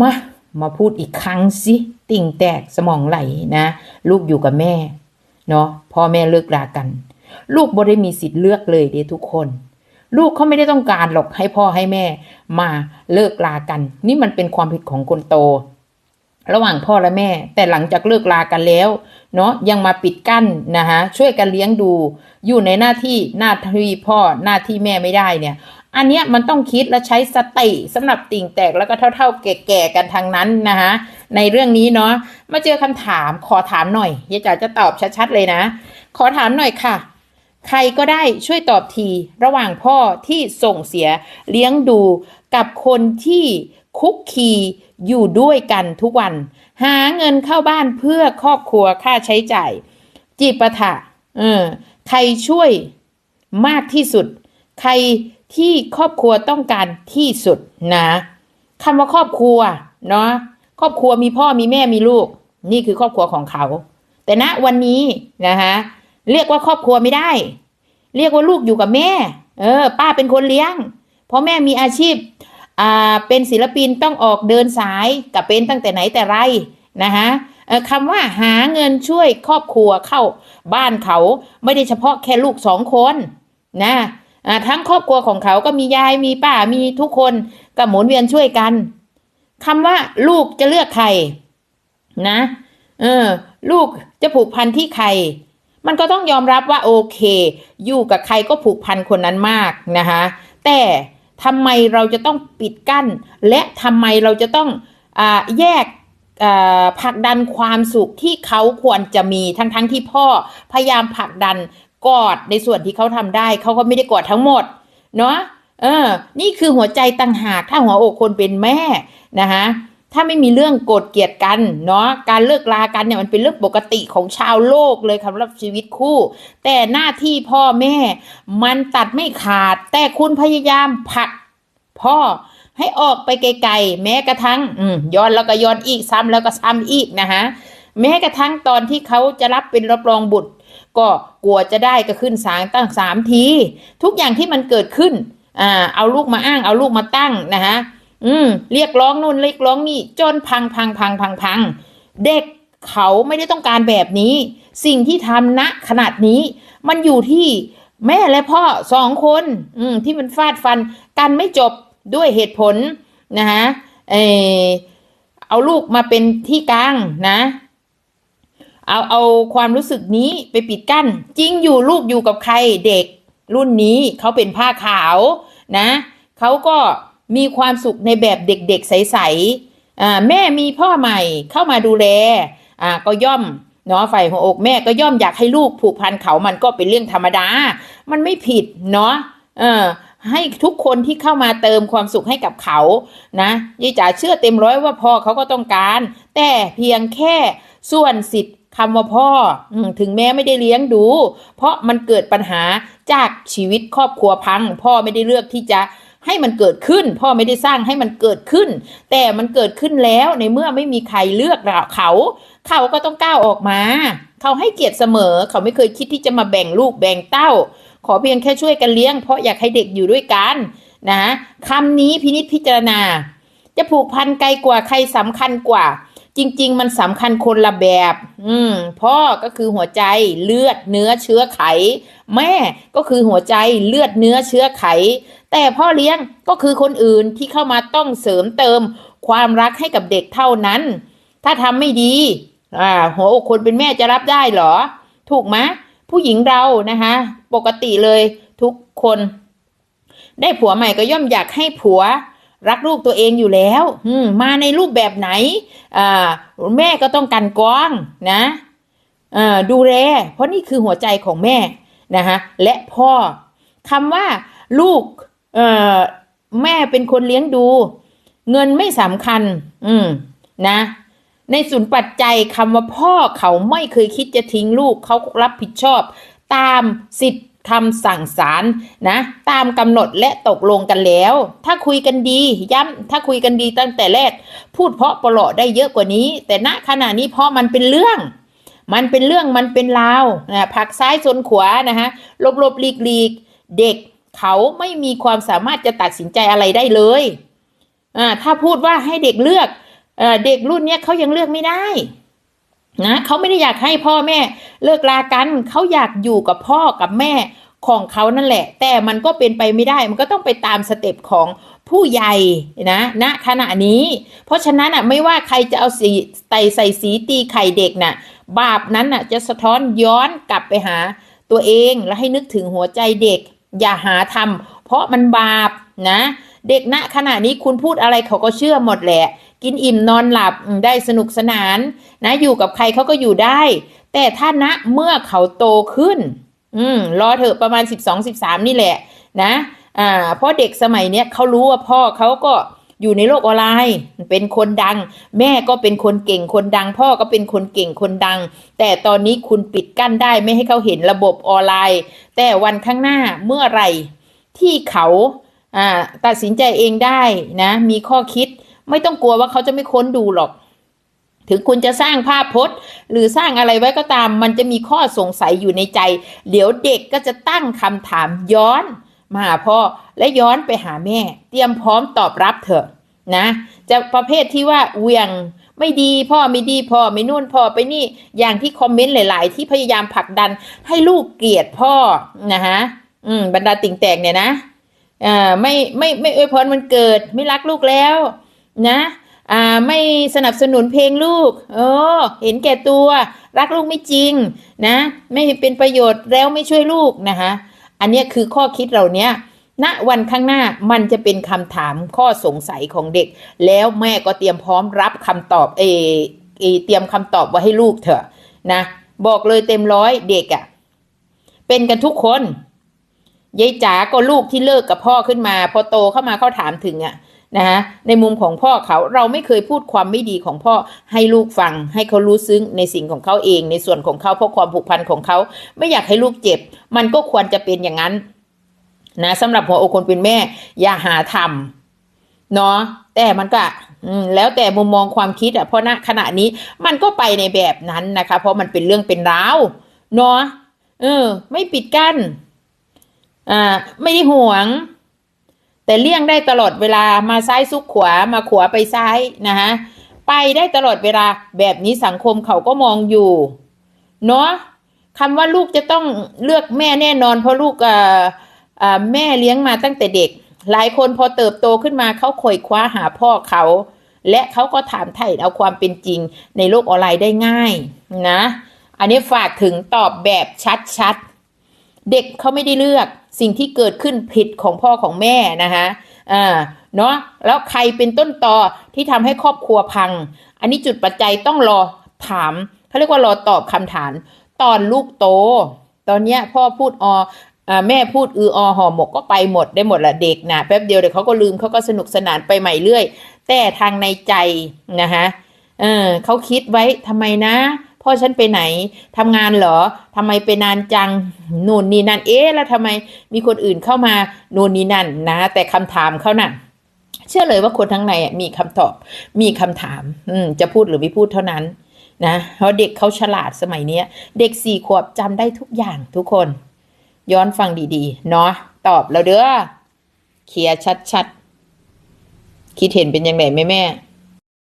มามาพูดอีกครั้งสิติ่งแตกสมองไหลนะ ลูกอยู่กับแม่เนาะพ่อแม่เลิกรากัน ลูกบ่ได้มีสิทธิ์เลือกเลยเด้ทุกคน ลูกเขาไม่ได้ต้องการหรอกให้พ่อให้แม่ มาเลิกรากัน นี่มันเป็นความผิดของคนโต ระหว่างพ่อและแม่ แต่หลังจากเลิกรากันแล้ว เนาะยังมาปิดกั้นนะฮะช่วยกันเลี้ยงดู อยู่ในหน้าที่หน้าที่พ่อหน้าที่แม่ไม่ได้เนี่ย อันเนี้ยมันต้องคิดและใช้สติสำหรับติ่งแตกแล้วก็เท่า ๆ แก่ๆกันทางนั้นนะคะในเรื่องนี้เนาะมาเจอคำถามขอถามหน่อยยายจ๋าจะตอบชัดๆเลยนะ ขอถามหน่อยค่ะ ใครก็ได้ช่วยตอบทีระหว่างพ่อที่ส่งเสียเลี้ยงดูกับคนที่คุกคีอยู่ด้วยกันทุกวัน หาเงินเข้าบ้านเพื่อครอบครัวค่าใช้จ่าย จีบปะทะเออใครช่วยมากที่สุด ใคร ที่ครอบครัวต้องการที่สุดนะคำว่าครอบครัวเนาะครอบครัวมีพ่อมีแม่มีลูก นี่คือครอบครัวของเขา แต่ณวันนี้นะคะเรียกว่าครอบครัวไม่ได้ เรียกว่าลูกอยู่กับแม่ เออ ป้าเป็นคนเลี้ยงเพราะแม่มีอาชีพอ่าเป็นศิลปินต้องออกเดินสายกับเป็นตั้งแต่ไหนแต่ไรนะคะคำว่าหาเงินช่วยครอบครัวเข้าบ้านเขาไม่ได้เฉพาะแค่ลูกสองคนนะ ทั้งครอบครัวของเขาก็มียายมีป้ามีทุกคนก็หมุนเวียนช่วยกันคำว่าลูกจะเลือกใครนะ เออ ลูกจะผูกพันที่ใคร มันก็ต้องยอมรับว่าโอเค อยู่กับใครก็ผูกพันคนนั้นมากนะคะแต่ทำไมเราจะต้องปิดกั้น และทำไมเราจะต้องอแยกผลักดันความสุขที่เขาควรจะมีทั้งๆทที่พ่อพยายามผลักดัน กอดในส่วนที่เขาทำได้ เขาก็ไม่ได้กอดทั้งหมด เนาะเออ นี่คือหัวใจต่างหากถ้าหัวอกคนเป็นแม่นะคะถ้าไม่มีเรื่องโกรธเกลียดกันเนาะการเลิกลากันเนี่ยมันเป็นเรื่องปกติของชาวโลกเลยสำหรับชีวิตคู่ แต่หน้าที่พ่อแม่ มันตัดไม่ขาด แต่คุณพยายามผลักพ่อให้ออกไปไกลๆแม้กระทั่งอืมย้อนแล้วก็ย้อนอีกซ้ำแล้วก็ซ้ำอีกนะคะแม้กระทั่งตอนที่เขาจะรับเป็นรับรองบุตร ก็กลัวจะได้ก็ขึ้นศาลตั้งสามที ทุกอย่างที่มันเกิดขึ้นอ่าเอาลูกมาอ้าง เอาลูกมาตั้งนะคะอืมเรียกร้องนู่นเรียกร้องนี่จนพังพังพังพังพังเด็กเขาไม่ได้ต้องการแบบนี้ สิ่งที่ทำณขนาดนี้ มันอยู่ที่แม่และพ่อสองคน อืมที่มันฟาดฟันกันไม่จบด้วยเหตุผลนะคะเออเอาลูกมาเป็นที่กลางนะ เอาเอาความรู้สึกนี้ไปปิดกั้น จริงอยู่ลูกอยู่กับใครเด็กรุ่นนี้เขาเป็นผ้าขาวนะเขาก็มีความสุขในแบบเด็กๆใสๆอ่าแม่มีพ่อใหม่เข้ามาดูแลอ่าก็ย่อมเนาะฝ่ายหัวอกแม่ก็ย่อมอยากให้ลูกผูกพันเขามันก็เป็นเรื่องธรรมดา มันไม่ผิดเนาะเออให้ทุกคนที่เข้ามาเติมความสุขให้กับเขานะยายจ๋าเชื่อเต็มร้อยว่าพ่อเขาก็ต้องการ แต่เพียงแค่ส่วนสิทธิ์ คำว่าพ่อถึงแม้ไม่ได้เลี้ยงดู เพราะมันเกิดปัญหาจากชีวิตครอบครัวพัง พ่อไม่ได้เลือกที่จะให้มันเกิดขึ้น พ่อไม่ได้สร้างให้มันเกิดขึ้น แต่มันเกิดขึ้นแล้วในเมื่อไม่มีใครเลือกเขา เขาก็ต้องก้าวออกมา เขาให้เกียรติเสมอ เขาไม่เคยคิดที่จะมาแบ่งลูกแบ่งเต้า ขอเพียงแค่ช่วยกันเลี้ยง เพราะอยากให้เด็กอยู่ด้วยกันนะคำนี้พินิจพิจารณา จะผูกพันไกลกว่าใครสำคัญกว่า จริง ๆ มันสำคัญคนละแบบ อืม พ่อก็คือหัวใจเลือดเนื้อเชื้อไข แม่ก็คือหัวใจเลือดเนื้อเชื้อไข แต่พ่อเลี้ยงก็คือคนอื่นที่เข้ามาต้องเสริมเติม ความรักให้กับเด็กเท่านั้น ถ้าทำไม่ดี อ่า หัวอกคนเป็นแม่จะรับได้หรอ ถูกไหมผู้หญิงเรานะคะ ปกติเลยทุกคน ได้ผัวใหม่ก็ย่อมอยากให้ผัว รักลูกตัวเองอยู่แล้วมมาในรูปแบบไหนแม่ก็ต้องกันกวางนะดูแล เพราะนี่คือหัวใจของแม่นะคะและพ่อคำว่าลูกแม่เป็นคนเลี้ยงดู เงินไม่สำคัญ อืมนะ ในศูนย์ปัจจัยคำว่าพ่อเขาไม่เคยคิดจะทิ้งลูกเขารับผิดชอบ ตามสิทธิ คำสั่งศาลนะ ตามกำหนดและตกลงกันแล้ว ถ้าคุยกันดีย้ำถ้าคุยกันดีตั้งแต่แรก พูดเพราะปลาะได้เยอะกว่านี้ แต่ณขณะนี้เพราะมันเป็นเรื่อง มันเป็นเรื่องมันเป็นราวนะผักซ้ายชนขวานะฮะลบหลบหลีกหลีกเด็กเขาไม่มีความสามารถจะตัดสินใจอะไรได้เลยอ่าถ้าพูดว่าให้เด็กเลือกเอ่อเด็กรุ่นเนี้ยเขายังเลือกไม่ได้ นะเขาไม่ได้อยากให้พ่อแม่เลิกลากันเขาอยากอยู่กับพ่อกับแม่ของเขานั่นแหละ แต่มันก็เป็นไปไม่ได้มันก็ต้องไปตามสเต็ปของผู้ใหญ่นะณขณะนี้ เพราะฉะนั้นอะไม่ว่าใครจะเอาสีไตใส่สีตีไข่เด็กน่ะ บาปนั้นน่ะจะสะท้อนย้อนกลับไปหาตัวเองแล้วให้นึกถึงหัวใจเด็ก อย่าหาทำเพราะมันบาปนะ เด็กณขณะนี้คุณพูดอะไรเขาก็เชื่อหมดแหละ กินอิ่มนอนหลับได้สนุกสนานนะอยู่กับใครเขาก็อยู่ได้ แต่ถ้าณเมื่อเขาโตขึ้น อืมรอเถอะประมาณ 12 13 นี่แหละนะอ่าเพราะเด็กสมัยเนี้ยเขารู้ว่าพ่อเขาก็อยู่ในโลกออนไลน์เป็นคนดัง แม่ก็เป็นคนเก่งคนดัง พ่อก็เป็นคนเก่งคนดัง แต่ตอนนี้คุณปิดกั้นได้ไม่ให้เขาเห็นระบบออนไลน์ แต่วันข้างหน้าเมื่อไหร่ที่เขาอ่าตัดสินใจเองได้นะมีข้อคิด ไม่ต้องกลัวว่าเขาจะไม่ค้นดูหรอก ถึงคุณจะสร้างภาพพจน์ หรือสร้างอะไรไว้ก็ตาม มันจะมีข้อสงสัยอยู่ในใจ เดี๋ยวเด็กก็จะตั้งคำถามย้อนมาหาพ่อและย้อนไปหาแม่ เตรียมพร้อมตอบรับเถอะนะ จะประเภทที่ว่าเวียงไม่ดีพ่อไม่ดีพ่อไม่นู่นพ่อไปนี่อย่างที่คอมเมนต์หลาย ๆ ที่พยายามผลักดันให้ลูกเกลียดพ่อนะฮะอืมบรรดาติ่งแตกเนี่ยนะอ่าไม่ไม่ไม่อวยพรมันเกิด ไม่รักลูกแล้ว นะอ่าไม่สนับสนุนเพลงลูกเออเห็นแก่ตัว รักลูกไม่จริงนะ ไม่เป็นประโยชน์แล้วไม่ช่วยลูกนะคะ อันนี้คือข้อคิดเหล่าเนี้ยณวันข้างหน้ามันจะเป็นคำถามข้อสงสัยของเด็ก แล้วแม่ก็เตรียมพร้อมรับคำตอบเอเอเตรียมคำตอบไว้ให้ลูกเถอะนะ บอกเลยเต็มร้อยเด็กอะ่ะ เป็นกันทุกคนยายจ๋าก็ลูกที่เลิกกับพ่อขึ้นมา พอโตเข้ามาเขาถามถึงอะ นะฮะในมุมของพ่อเขาเราไม่เคยพูดความไม่ดีของพ่อให้ลูกฟัง ให้เขารู้ซึ้งในสิ่งของเขาเอง ในส่วนของเขาเพราะความผูกพันของเขา ไม่อยากให้ลูกเจ็บ มันก็ควรจะเป็นอย่างนั้นนะสำหรับหัวอกคนเป็นแม่ อย่าหาทำเนาะแต่มันก็แล้วแต่มุมมองความคิดอะเพราะณขณะนี้มันก็ไปในแบบนั้นนะคะ เพราะมันเป็นเรื่องเป็นราวเนาะเออ ไม่ปิดกั้นอ่าไม่ได้ห่วง แต่เลี่ยงได้ตลอดเวลามาซ้ายซุกขวามาขวาไปซ้ายนะฮะไปได้ตลอดเวลาแบบนี้สังคมเขาก็มองอยู่เนาะคำว่าลูกจะต้องเลือกแม่แน่นอนเพราะลูกอ่าแม่เลี้ยงมาตั้งแต่เด็ก หลายคนพอเติบโตขึ้นมาเขาคอยคว้าหาพ่อเขา และเขาก็ถามไถ่เอาความเป็นจริงในโลกออนไลน์ได้ง่ายนะ อันนี้ฝากถึงตอบแบบชัดๆ เด็กเขาไม่ได้เลือกสิ่งที่เกิดขึ้นผิดของพ่อของแม่นะคะอ่าเนาะแล้วใครเป็นต้นตอที่ทำให้ครอบครัวพัง อันนี้จุดปัจจัยต้องรอถามเขาเรียกว่ารอตอบคำถามตอนลูกโต ตอนเนี้ยพ่อพูดออ่าแม่พูดอืออห่อหมกก็ไปหมดได้หมดละเด็กนะแป๊บเดียวเดี๋ยวเขาก็ลืมเขาก็สนุกสนานไปใหม่เรื่อย แต่ทางในใจนะคะเออเขาคิดไว้ทำไมนะ พ่อฉันไปไหนทำงานเหรอทำไมไปนานจังนู่นนี่นั่นเอ๊ะแล้วทำไมมีคนอื่นเข้ามานู่นนี่นั่นนะ แต่คำถามเขาน่ะเชื่อเลยว่าคนทั้งในอะมีคำตอบ มีคำถาม อืมจะพูดหรือไม่พูดเท่านั้นนะเพราะเด็กเขาฉลาดสมัยเนี้ย เด็กสี่ขวบจำได้ทุกอย่างทุกคน ย้อนฟังดีๆ เนาะตอบแล้วเด้อเคลียร์ชัดๆ คิดเห็นเป็นยังไงแม่แม่